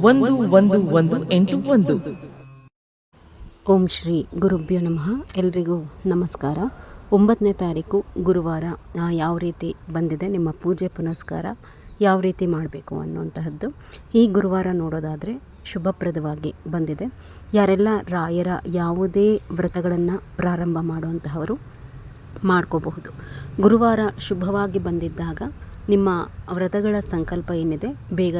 ಒಂದು ಒಂದು ಒಂದು, ಎಂಟು, ಒಂದು. ಓಂ ಶ್ರೀ ಗುರುಭ್ಯೋ ನಮಃ. ಎಲ್ರಿಗೂ ನಮಸ್ಕಾರ. ಒಂಬತ್ತನೇ ತಾರೀಕು ಗುರುವಾರ ಯಾವ ರೀತಿ ಬಂದಿದೆ ನಿಮ್ಮ ಪೂಜೆ ಪುನಸ್ಕಾರ? ಯಾವ ರೀತಿ ಮಾಡಬೇಕು ಅನ್ನುವಂತಹದ್ದು. ಈ ಗುರುವಾರ ನೋಡೋದಾದರೆ ಶುಭಪ್ರದವಾಗಿ ಬಂದಿದೆ. ಯಾರೆಲ್ಲ ರಾಯರ ಯಾವುದೇ ವ್ರತಗಳನ್ನು ಪ್ರಾರಂಭ ಮಾಡುವಂತಹವರು ಮಾಡ್ಕೋಬಹುದು. ಗುರುವಾರ ಶುಭವಾಗಿ ಬಂದಿದ್ದಾಗ ನಿಮ್ಮ ವ್ರತಗಳ ಸಂಕಲ್ಪ ಏನಿದೆ? ಬೇಗ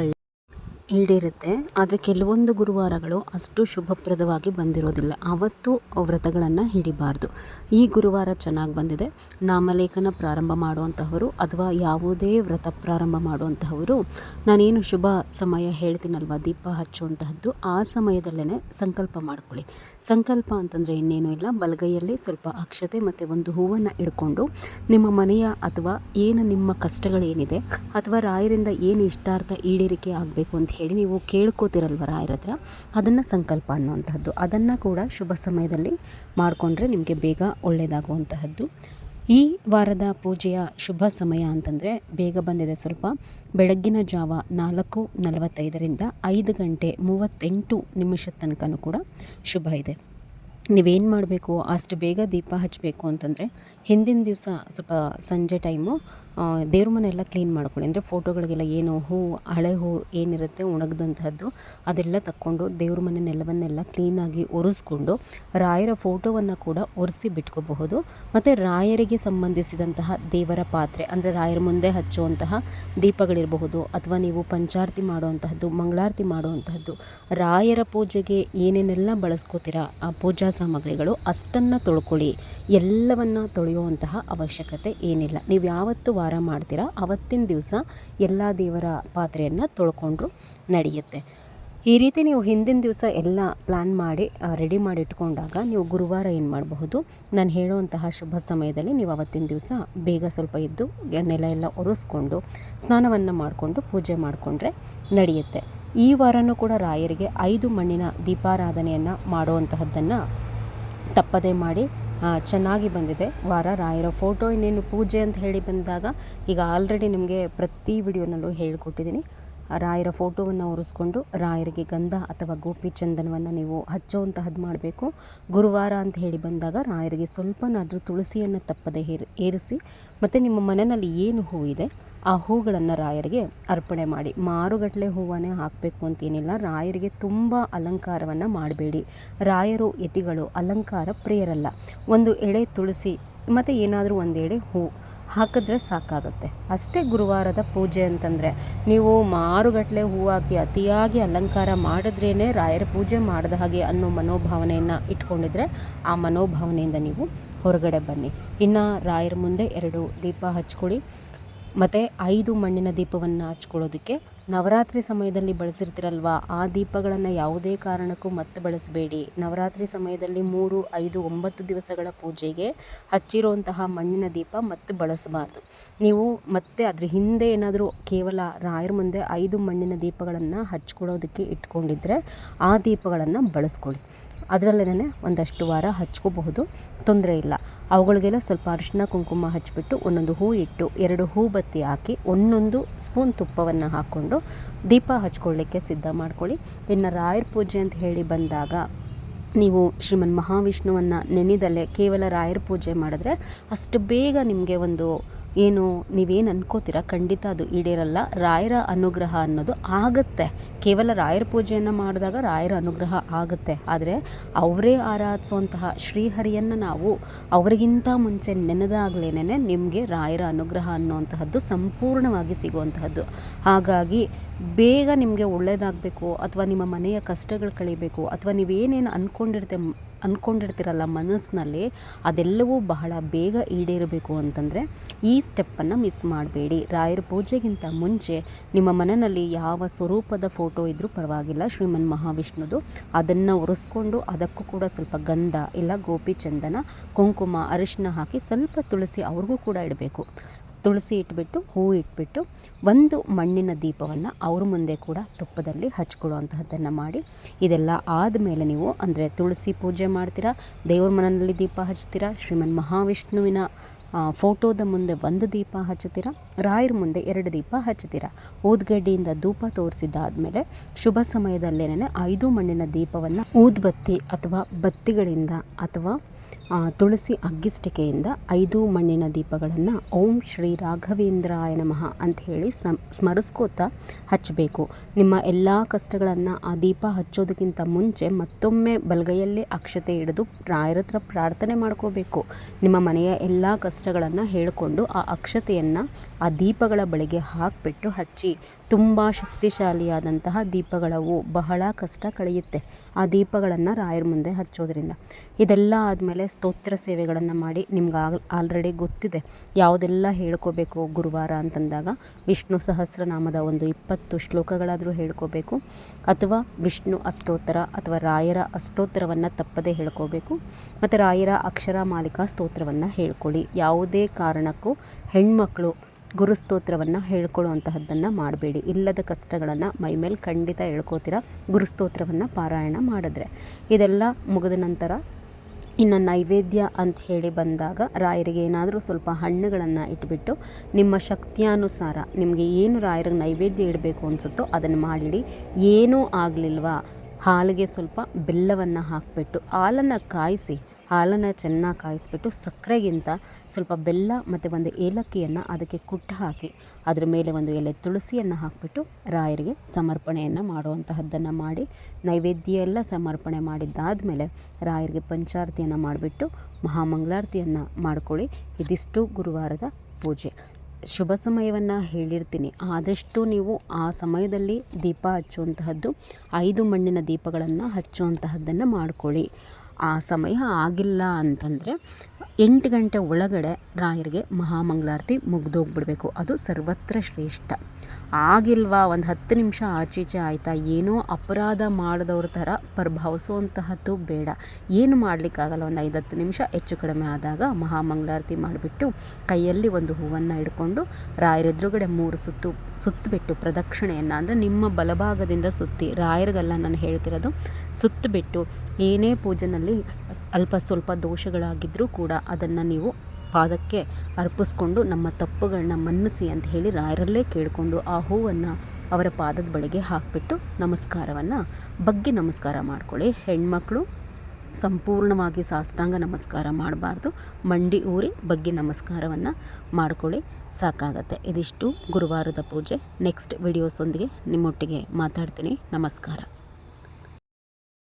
ಈಡೇರುತ್ತೆ. ಆದರೆ ಕೆಲವೊಂದು ಗುರುವಾರಗಳು ಅಷ್ಟು ಶುಭಪ್ರದವಾಗಿ ಬಂದಿರೋದಿಲ್ಲ. ಆವತ್ತು ವ್ರತಗಳನ್ನು ಹಿಡಿಬಾರ್ದು. ಈ ಗುರುವಾರ ಚೆನ್ನಾಗಿ ಬಂದಿದೆ. ನಾಮಲೇಖನ ಪ್ರಾರಂಭ ಮಾಡುವಂತಹವರು ಅಥವಾ ಯಾವುದೇ ವ್ರತ ಪ್ರಾರಂಭ ಮಾಡುವಂತಹವರು, ನಾನೇನು ಶುಭ ಸಮಯ ಹೇಳ್ತೀನಲ್ವ, ದೀಪ ಹಚ್ಚುವಂತಹದ್ದು, ಆ ಸಮಯದಲ್ಲೇ ಸಂಕಲ್ಪ ಮಾಡಿಕೊಳ್ಳಿ. ಸಂಕಲ್ಪ ಅಂತಂದರೆ ಇನ್ನೇನು ಇಲ್ಲ. ಬಲಗೈಯಲ್ಲಿ ಸ್ವಲ್ಪ ಅಕ್ಷತೆ ಮತ್ತು ಒಂದು ಹೂವನ್ನು ಇಡ್ಕೊಂಡು ನಿಮ್ಮ ಮನೆಯ ಅಥವಾ ಏನು ನಿಮ್ಮ ಕಷ್ಟಗಳೇನಿದೆ ಅಥವಾ ರಾಯರಿಂದ ಏನು ಇಷ್ಟಾರ್ಥ ಈಡೇರಿಕೆ ಆಗಬೇಕು ಅಂತ ಹೇಳಿ ನೀವು ಕೇಳ್ಕೋತಿರಲ್ವ ರಾಯರ ಹತ್ರ ಅದನ್ನು ಸಂಕಲ್ಪ ಅನ್ನುವಂಥದ್ದು ಅದನ್ನು ಕೂಡ ಶುಭ ಸಮಯದಲ್ಲಿ ಮಾಡಿಕೊಂಡ್ರೆ ನಿಮಗೆ ಬೇಗ ಒಳ್ಳೆಯದಾಗುವಂತಹದ್ದು ಈ ವಾರದ ಪೂಜೆಯ ಶುಭ ಸಮಯ ಅಂತಂದರೆ ಬೇಗ ಬಂದಿದೆ ಸ್ವಲ್ಪ. ಬೆಳಗ್ಗಿನ ಜಾವ ನಾಲ್ಕು ನಲವತ್ತೈದರಿಂದ ಐದು ಗಂಟೆ ಮೂವತ್ತೆಂಟು ನಿಮಿಷದ ತನಕನೂ ಕೂಡ ಶುಭ ಇದೆ. ನೀವೇನು ಮಾಡಬೇಕು? ಅಷ್ಟು ಬೇಗ ದೀಪ ಹಚ್ಚಬೇಕು ಅಂತಂದರೆ ಹಿಂದಿನ ದಿವಸ ಸ್ವಲ್ಪ ಸಂಜೆ ಟೈಮು ದೇವ್ರ ಮನೆಯೆಲ್ಲ ಕ್ಲೀನ್ ಮಾಡ್ಕೊಳ್ಳಿ. ಅಂದರೆ ಫೋಟೋಗಳಿಗೆಲ್ಲ ಏನು ಹೂ, ಹಳೆ ಹೂ ಏನಿರುತ್ತೆ, ಒಣಗಿದಂತಹದ್ದು, ಅದೆಲ್ಲ ತಕ್ಕೊಂಡು ದೇವ್ರ ಮನೆ ನೆಲವನ್ನೆಲ್ಲ ಕ್ಲೀನಾಗಿ ಒರೆಸ್ಕೊಂಡು ರಾಯರ ಫೋಟೋವನ್ನು ಕೂಡ ಒರೆಸಿ ಬಿಟ್ಕೋಬಹುದು. ಮತ್ತು ರಾಯರಿಗೆ ಸಂಬಂಧಿಸಿದಂತಹ ದೇವರ ಪಾತ್ರೆ, ಅಂದರೆ ರಾಯರ ಮುಂದೆ ಹಚ್ಚುವಂತಹ ದೀಪಗಳಿರಬಹುದು, ಅಥವಾ ನೀವು ಪಂಚಾರತಿ ಮಾಡುವಂತಹದ್ದು, ಮಂಗಳಾರತಿ ಮಾಡುವಂತಹದ್ದು, ರಾಯರ ಪೂಜೆಗೆ ಏನೇನೆಲ್ಲ ಬಳಸ್ಕೋತೀರಾ, ಆ ಪೂಜಾ ಸಾಮಗ್ರಿಗಳು, ಅಷ್ಟನ್ನು ತೊಳ್ಕೊಳ್ಳಿ. ಎಲ್ಲವನ್ನು ತೊಳೆಯುವಂತಹ ಅವಶ್ಯಕತೆ ಏನಿಲ್ಲ. ನೀವು ಯಾವತ್ತು ಮಾಡ್ತೀರಾ? ಅವತ್ತಿನ ದಿವಸ ಎಲ್ಲ ದೇವರ ಪಾತ್ರೆಯನ್ನು ತೊಳ್ಕೊಂಡ್ರು ನಡೆಯುತ್ತೆ. ಈ ರೀತಿ ನೀವು ಹಿಂದಿನ ದಿವಸ ಎಲ್ಲ ಪ್ಲ್ಯಾನ್ ಮಾಡಿ ರೆಡಿ ಮಾಡಿ ಇಟ್ಕೊಂಡಾಗ ನೀವು ಗುರುವಾರ ಏನು ಮಾಡಬಹುದು? ನಾನು ಹೇಳುವಂತಹ ಶುಭ ಸಮಯದಲ್ಲಿ ನೀವು ಅವತ್ತಿನ ದಿವಸ ಬೇಗ ಸ್ವಲ್ಪ ಇದ್ದು ನೆಲ ಎಲ್ಲ ಒರೆಸ್ಕೊಂಡು, ಸ್ನಾನವನ್ನು ಮಾಡಿಕೊಂಡು, ಪೂಜೆ ಮಾಡಿಕೊಂಡ್ರೆ ನಡೆಯುತ್ತೆ. ಈ ವಾರನೂ ಕೂಡ ರಾಯರಿಗೆ ಐದು ಮಣ್ಣಿನ ದೀಪಾರಾಧನೆಯನ್ನು ಮಾಡುವಂತಹದ್ದನ್ನು ತಪ್ಪದೇ ಮಾಡಿ ಚೆನ್ನಾಗಿ ಬಂದಿದೆ. ವಾರ ರಾಯರ ಫೋಟೋ ಇನ್ನೇನು ಪೂಜೆ ಅಂತ ಹೇಳಿ ಬಂದಾಗ ಈಗ ಆಲ್ರೆಡಿ ನಿಮಗೆ ಪ್ರತಿ ವಿಡಿಯೋನಲ್ಲೂ ಹೇಳಿಕೊಟ್ಟಿದ್ದೀನಿ. ರಾಯರ ಫೋಟೋವನ್ನು ಒರೆಸ್ಕೊಂಡು ರಾಯರಿಗೆ ಗಂಧ ಅಥವಾ ಗೋಪಿ ಚಂದನವನ್ನು ನೀವು ಹಚ್ಚುವಂತಹದ್ದು ಮಾಡಬೇಕು. ಗುರುವಾರ ಅಂತ ಹೇಳಿ ಬಂದಾಗ ರಾಯರಿಗೆ ಸ್ವಲ್ಪನಾದರೂ ತುಳಸಿಯನ್ನು ತಪ್ಪದೆ ಹೇರಿ, ಏರಿಸಿ ಮತ್ತು ನಿಮ್ಮ ಮನೆಯಲ್ಲಿ ಏನು ಹೂವಿದೆ ಆ ಹೂಗಳನ್ನು ರಾಯರಿಗೆ ಅರ್ಪಣೆ ಮಾಡಿ. ಮಾರುಗಟ್ಟಲೆ ಹೂವನ್ನೇ ಹಾಕಬೇಕು ಅಂತೇನಿಲ್ಲ, ರಾಯರಿಗೆ ತುಂಬ ಅಲಂಕಾರವನ್ನು ಮಾಡಬೇಡಿ. ರಾಯರು ಯತಿಗಳು ಅಲಂಕಾರ ಪ್ರಿಯರಲ್ಲ. ಒಂದು ಎಳೆ ತುಳಸಿ, ಮತ್ತು ಏನಾದರೂ ಒಂದೆಡೆ ಹೂ ಹಾಕಿದ್ರೆ ಸಾಕಾಗುತ್ತೆ. ಅಷ್ಟೇ ಗುರುವಾರದ ಪೂಜೆ ಅಂತಂದರೆ, ನೀವು ಮಾರುಗಟ್ಟಲೆ ಹೂ ಹಾಕಿ ಅತಿಯಾಗಿ ಅಲಂಕಾರ ಮಾಡಿದ್ರೇ ರಾಯರ ಪೂಜೆ ಮಾಡಿದ ಹಾಗೆ ಅನ್ನೋ ಮನೋಭಾವನೆಯನ್ನು ಇಟ್ಕೊಂಡಿದ್ರೆ, ಆ ಮನೋಭಾವನೆಯಿಂದ ನೀವು ಹೊರಗಡೆ ಬನ್ನಿ. ಇನ್ನು ರಾಯರ ಮುಂದೆ ಎರಡು ದೀಪ ಹಚ್ಕೊಳ್ಳಿ. ಮತ್ತು ಐದು ಮಣ್ಣಿನ ದೀಪವನ್ನು ಹಚ್ಕೊಳ್ಳೋದಕ್ಕೆ. ನವರಾತ್ರಿ ಸಮಯದಲ್ಲಿ ಬಳಸಿರ್ತೀರಲ್ವ? ಆ ದೀಪಗಳನ್ನು ಯಾವುದೇ ಕಾರಣಕ್ಕೂ ಮತ್ತೆ ಬಳಸಬೇಡಿ. ನವರಾತ್ರಿ ಸಮಯದಲ್ಲಿ ಮೂರು, ಐದು, ಒಂಬತ್ತು ದಿವಸಗಳ ಪೂಜೆಗೆ ಹಚ್ಚಿರುವಂತಹ ಮಣ್ಣಿನ ದೀಪ ಮತ್ತೆ ಬಳಸಬಾರ್ದು. ನೀವು ಮತ್ತೆ ಅದ್ರ ಹಿಂದೆ ಏನಾದರೂ ಕೇವಲ ರಾಯರ ಮುಂದೆ ಐದು ಮಣ್ಣಿನ ದೀಪಗಳನ್ನು ಹಚ್ಕೊಳ್ಳೋದಕ್ಕೆ ಇಟ್ಕೊಂಡಿದ್ರೆ ಆ ದೀಪಗಳನ್ನು ಬಳಸ್ಕೊಳ್ಳಿ. ಅದರಲ್ಲೇ ಒಂದಷ್ಟು ವಾರ ಹಚ್ಕೋಬಹುದು. ತೊಂದರೆ ಇಲ್ಲ. ಅವುಗಳಿಗೆಲ್ಲ ಸ್ವಲ್ಪ ಅರಿಶಿನ, ಕುಂಕುಮ ಹಚ್ಚಿಬಿಟ್ಟು ಒಂದೊಂದು ಹೂ ಇಟ್ಟು ಎರಡು ಹೂ ಬತ್ತಿ ಹಾಕಿ ಒಂದೊಂದು ಸ್ಪೂನ್ ತುಪ್ಪವನ್ನು ಹಾಕ್ಕೊಂಡು ದೀಪ ಹಚ್ಕೊಳ್ಳಿಕ್ಕೆ ಸಿದ್ಧ ಮಾಡ್ಕೊಳ್ಳಿ. ಇನ್ನು ರಾಯರ ಪೂಜೆ ಅಂತ ಹೇಳಿ ಬಂದಾಗ ನೀವು ಶ್ರೀಮನ್ ಮಹಾವಿಷ್ಣುವನ್ನು ನೆನೆದಲ್ಲೇ ಕೇವಲ ರಾಯರ ಪೂಜೆ ಮಾಡಿದ್ರೆ ಅಷ್ಟು ಬೇಗ ನಿಮಗೆ ಒಂದು ಏನು, ನೀವೇನು ಅನ್ಕೋತೀರ? ಖಂಡಿತ ಅದು ಈಡೇರಲ್ಲ. ರಾಯರ ಅನುಗ್ರಹ ಅನ್ನೋದು ಆಗುತ್ತೆ. ಕೇವಲ ರಾಯರ ಪೂಜೆಯನ್ನು ಮಾಡಿದಾಗ ರಾಯರ ಅನುಗ್ರಹ ಆಗುತ್ತೆ. ಆದರೆ ಅವರೇ ಆರಾಧಿಸುವಂತಹ ಶ್ರೀಹರಿಯನ್ನು ನಾವು ಅವರಿಗಿಂತ ಮುಂಚೆ ನೆನೆದಾಗಲೇನೆ ನಿಮಗೆ ರಾಯರ ಅನುಗ್ರಹ ಅನ್ನುವಂತಹದ್ದು ಸಂಪೂರ್ಣವಾಗಿ ಸಿಗುವಂತಹದ್ದು. ಹಾಗಾಗಿ ಬೇಗ ನಿಮಗೆ ಒಳ್ಳೆಯದಾಗಬೇಕು ಅಥವಾ ನಿಮ್ಮ ಮನೆಯ ಕಷ್ಟಗಳು ಕಳಿಬೇಕು, ಅಥವಾ ನೀವೇನೇನು ಅಂದ್ಕೊಂಡಿರ್ತೆ ಅಂದ್ಕೊಂಡಿರ್ತೀರಲ್ಲ ಮನಸ್ಸಿನಲ್ಲಿ, ಅದೆಲ್ಲವೂ ಬಹಳ ಬೇಗ ಈಡೇರಬೇಕು ಅಂತಂದರೆ ಈ ಸ್ಟೆಪ್ಪನ್ನು ಮಿಸ್ ಮಾಡಬೇಡಿ. ರಾಯರ ಪೂಜೆಗಿಂತ ಮುಂಚೆ ನಿಮ್ಮ ಮನೆಯಲ್ಲಿ ಯಾವ ಸ್ವರೂಪದ ಫೋಟೋ ಇದ್ದರೂ ಪರವಾಗಿಲ್ಲ. ಶ್ರೀಮನ್ ಮಹಾವಿಷ್ಣುದು ಅದನ್ನು ಒರೆಸ್ಕೊಂಡು ಅದಕ್ಕೂ ಕೂಡ ಸ್ವಲ್ಪ ಗಂಧ ಇಲ್ಲ ಗೋಪಿ ಚಂದನ ಕುಂಕುಮ, ಅರಿಶಿನ ಹಾಕಿ ಸ್ವಲ್ಪ ತುಳಸಿ ಅವ್ರಿಗೂ ಕೂಡ ಇಡಬೇಕು. ತುಳಸಿ ಇಟ್ಬಿಟ್ಟು, ಹೂ ಇಟ್ಬಿಟ್ಟು ಒಂದು ಮಣ್ಣಿನ ದೀಪವನ್ನು ಅವ್ರ ಮುಂದೆ ಕೂಡ ತುಪ್ಪದಲ್ಲಿ ಹಚ್ಕೊಳ್ಳುವಂತಹದ್ದನ್ನು ಮಾಡಿ, ಇದೆಲ್ಲ ಆದಮೇಲೆ ನೀವು ಅಂದರೆ ತುಳಸಿ ಪೂಜೆ ಮಾಡ್ತೀರಾ, ದೇವ್ರ ಮನೆಯಲ್ಲಿ ದೀಪ ಹಚ್ತೀರಾ ಶ್ರೀಮನ್ ಮಹಾವಿಷ್ಣುವಿನ ಫೋಟೋದ ಮುಂದೆ ಒಂದು ದೀಪ ಹಚ್ಚುತ್ತೀರ, ರಾಯರ ಮುಂದೆ ಎರಡು ದೀಪ ಹಚ್ಚುತ್ತೀರ, ಊದ್ಗಡ್ಡಿಯಿಂದ ಧೂಪ ತೋರಿಸಿದ್ದಾದಮೇಲೆ ಶುಭ ಸಮಯದಲ್ಲೇನೆ ಐದು ಮಣ್ಣಿನ ದೀಪವನ್ನು ಊದ್ಬತ್ತಿ ಅಥವಾ ಬತ್ತಿಗಳಿಂದ ಅಥವಾ ತುಳಸಿ ಅಗ್ಗಿಸ್ಟಿಕೆಯಿಂದ ಐದು ಮಣ್ಣಿನ ದೀಪಗಳನ್ನು ಓಂ ಶ್ರೀ ರಾಘವೇಂದ್ರಾಯ ನಮಃ ಅಂತ ಹೇಳಿ ಸಂ ಸ್ಮರಿಸ್ಕೋತಾ ಹಚ್ಚಬೇಕು. ನಿಮ್ಮ ಎಲ್ಲ ಕಷ್ಟಗಳನ್ನು ಆ ದೀಪ ಹಚ್ಚೋದಕ್ಕಿಂತ ಮುಂಚೆ ಮತ್ತೊಮ್ಮೆ ಬಲಗೈಯಲ್ಲೇ ಅಕ್ಷತೆ ಹಿಡಿದು ರಾಯರ ಹತ್ರ ಪ್ರಾರ್ಥನೆ ಮಾಡ್ಕೋಬೇಕು. ನಿಮ್ಮ ಮನೆಯ ಎಲ್ಲ ಕಷ್ಟಗಳನ್ನು ಹೇಳಿಕೊಂಡು ಆ ಅಕ್ಷತೆಯನ್ನು ಆ ದೀಪಗಳ ಬಳಿಗೆ ಹಾಕಿಬಿಟ್ಟು ಹಚ್ಚಿ. ತುಂಬ ಶಕ್ತಿಶಾಲಿಯಾದಂತಹ ದೀಪಗಳವು ಬಹಳ ಕಷ್ಟ ಕಳೆಯುತ್ತೆ. ಆ ದೀಪಗಳನ್ನು ರಾಯರ ಮುಂದೆ ಹಚ್ಚೋದ್ರಿಂದ. ಇದೆಲ್ಲ ಆದಮೇಲೆ ಸ್ತೋತ್ರ ಸೇವೆಗಳನ್ನು ಮಾಡಿ ನಿಮ್ಗೆ ಆಲ್, ಆಲ್ರೆಡಿ ಗೊತ್ತಿದೆ. ಯಾವುದೆಲ್ಲ ಹೇಳ್ಕೋಬೇಕು ಗುರುವಾರ ಅಂತಂದಾಗ ವಿಷ್ಣು ಸಹಸ್ರನಾಮದ ಒಂದು ಇಪ್ಪತ್ತು ಶ್ಲೋಕಗಳಾದರೂ ಹೇಳ್ಕೋಬೇಕು. ಅಥವಾ ವಿಷ್ಣು ಅಷ್ಟೋತ್ತರ ಅಥವಾ ರಾಯರ ಅಷ್ಟೋತ್ತರವನ್ನು ತಪ್ಪದೇ ಹೇಳ್ಕೋಬೇಕು. ಮತ್ತು ರಾಯರ ಅಕ್ಷರ ಮಾಲಿಕ ಸ್ತೋತ್ರವನ್ನು ಹೇಳ್ಕೊಳ್ಳಿ. ಯಾವುದೇ ಕಾರಣಕ್ಕೂ ಹೆಣ್ಮಕ್ಳು ಗುರುಸ್ತೋತ್ರವನ್ನು ಹೇಳ್ಕೊಳ್ಳುವಂತಹದ್ದನ್ನು ಮಾಡಬೇಡಿ. ಇಲ್ಲದ ಕಷ್ಟಗಳನ್ನು ಮೈಮೇಲೆ ಖಂಡಿತ ಹೇಳ್ಕೋತೀರ. ಗುರುಸ್ತೋತ್ರವನ್ನು ಪಾರಾಯಣ ಮಾಡಿದ್ರೆ. ಇದೆಲ್ಲ ಮುಗಿದ ನಂತರ ಇನ್ನು ನೈವೇದ್ಯ ಅಂತ ಹೇಳಿ ಬಂದಾಗ ರಾಯರಿಗೆ ಏನಾದರೂ ಸ್ವಲ್ಪ ಹಣ್ಣುಗಳನ್ನು ಇಟ್ಬಿಟ್ಟು ನಿಮ್ಮ ಶಕ್ತಿಯಾನುಸಾರ ನಿಮಗೆ ಏನು ರಾಯರಿಗೆ ನೈವೇದ್ಯ ಇಡಬೇಕು ಅನಿಸುತ್ತೋ ಅದನ್ನು ಮಾಡಿಡಿ. ಏನೂ ಆಗಲಿಲ್ವಾ? ಹಾಲಿಗೆ ಸ್ವಲ್ಪ ಬೆಲ್ಲವನ್ನು ಹಾಕಿಬಿಟ್ಟು ಹಾಲನ್ನು ಕಾಯಿಸಿ ಹಾಲನ್ನು ಚೆನ್ನಾಗಿ ಕಾಯಿಸ್ಬಿಟ್ಟು ಸಕ್ಕರೆಗಿಂತ ಸ್ವಲ್ಪ ಬೆಲ್ಲ ಮತ್ತು ಒಂದು ಏಲಕ್ಕಿಯನ್ನು ಅದಕ್ಕೆ ಕುಟ್ಟು ಹಾಕಿ ಅದರ ಮೇಲೆ ಒಂದು ಎಲೆ ತುಳಸಿಯನ್ನು ಹಾಕಿಬಿಟ್ಟು ರಾಯರಿಗೆ ಸಮರ್ಪಣೆಯನ್ನು ಮಾಡುವಂತಹದ್ದನ್ನು ಮಾಡಿ ನೈವೇದ್ಯ ಎಲ್ಲ ಸಮರ್ಪಣೆ ಮಾಡಿದ್ದಾದಮೇಲೆ ರಾಯರಿಗೆ ಪಂಚಾರತಿಯನ್ನು ಮಾಡಿಬಿಟ್ಟು ಮಹಾಮಂಗಳಾರತಿಯನ್ನು ಮಾಡ್ಕೊಳ್ಳಿ. ಇದಿಷ್ಟು ಗುರುವಾರದ ಪೂಜೆ. ಶುಭ ಸಮಯವನ್ನು ಹೇಳಿರ್ತೀನಿ. ಆದಷ್ಟು ನೀವು ಆ ಸಮಯದಲ್ಲಿ ದೀಪ ಹಚ್ಚುವಂತಹದ್ದು, ಐದು ಮಣ್ಣಿನ ದೀಪಗಳನ್ನು ಹಚ್ಚುವಂತಹದ್ದನ್ನು ಮಾಡ್ಕೊಳ್ಳಿ. ಆ ಸಮಯ ಆಗಿಲ್ಲ ಅಂತಂದರೆ ಎಂಟು ಗಂಟೆ ಒಳಗಡೆ ರಾಯರಿಗೆ ಮಹಾಮಂಗಳಾರತಿ ಮುಗಿದೋಗ್ಬಿಡಬೇಕು. ಅದು ಸರ್ವತ್ರ ಶ್ರೇಷ್ಠ. ಆಗಿಲ್ವಾ? ಒಂದು ಹತ್ತು ನಿಮಿಷ ಆಚೀಚೆ ಆಯಿತಾ? ಏನೋ ಅಪರಾಧ ಮಾಡಿದವ್ರ ಥರ ಪ್ರಭಾವಿಸುವಂತಹದ್ದು ಬೇಡ. ಏನು ಮಾಡಲಿಕ್ಕಾಗಲ್ಲ? ಒಂದು ಐದು ಹತ್ತು ನಿಮಿಷ ಹೆಚ್ಚು ಕಡಿಮೆ ಆದಾಗ ಮಹಾಮಂಗಳಾರತಿ ಮಾಡಿಬಿಟ್ಟು ಕೈಯಲ್ಲಿ ಒಂದು ಹೂವನ್ನು ಹಿಡ್ಕೊಂಡು ರಾಯರ ಎದುರುಗಡೆ ಮೂರು ಸುತ್ತು ಸುತ್ತಬಿಟ್ಟು ಪ್ರದಕ್ಷಿಣೆಯನ್ನು, ಅಂದರೆ ನಿಮ್ಮ ಬಲಭಾಗದಿಂದ ಸುತ್ತಿ, ರಾಯರಿಗೆಲ್ಲ ನಾನು ಹೇಳ್ತಿರೋದು ಸುತ್ತಬಿಟ್ಟು ಏನೇ ಪೂಜೆನಲ್ಲಿ ಅಲ್ಪ ಸ್ವಲ್ಪ ದೋಷಗಳಾಗಿದ್ದರೂ ಕೂಡ ಅದನ್ನು ನೀವು ಪಾದಕ್ಕೆ ಅರ್ಪಿಸ್ಕೊಂಡು ನಮ್ಮ ತಪ್ಪುಗಳನ್ನ ಮನ್ನಿಸಿ ಅಂತ ಹೇಳಿ ರಾಯರಲ್ಲೇ ಕೇಳಿಕೊಂಡು ಆ ಹೂವನ್ನು ಅವರ ಪಾದದ ಬಳಿಗೆ ಹಾಕಿಬಿಟ್ಟು ನಮಸ್ಕಾರವನ್ನು ಬಗ್ಗೆ ನಮಸ್ಕಾರ ಮಾಡ್ಕೊಳ್ಳಿ. ಹೆಣ್ಮಕ್ಳು ಸಂಪೂರ್ಣವಾಗಿ ಸಾಷ್ಟಾಂಗ ನಮಸ್ಕಾರ ಮಾಡಬಾರ್ದು. ಮಂಡಿ ಊರಿ ಬಗ್ಗೆ ನಮಸ್ಕಾರವನ್ನು ಮಾಡ್ಕೊಳ್ಳಿ. ಸಾಕಾಗತ್ತೆ. ಇದಿಷ್ಟು ಗುರುವಾರದ ಪೂಜೆ. ನೆಕ್ಸ್ಟ್ ವಿಡಿಯೋಸೊಂದಿಗೆ ನಿಮ್ಮೊಟ್ಟಿಗೆ ಮಾತಾಡ್ತೀನಿ. ನಮಸ್ಕಾರ.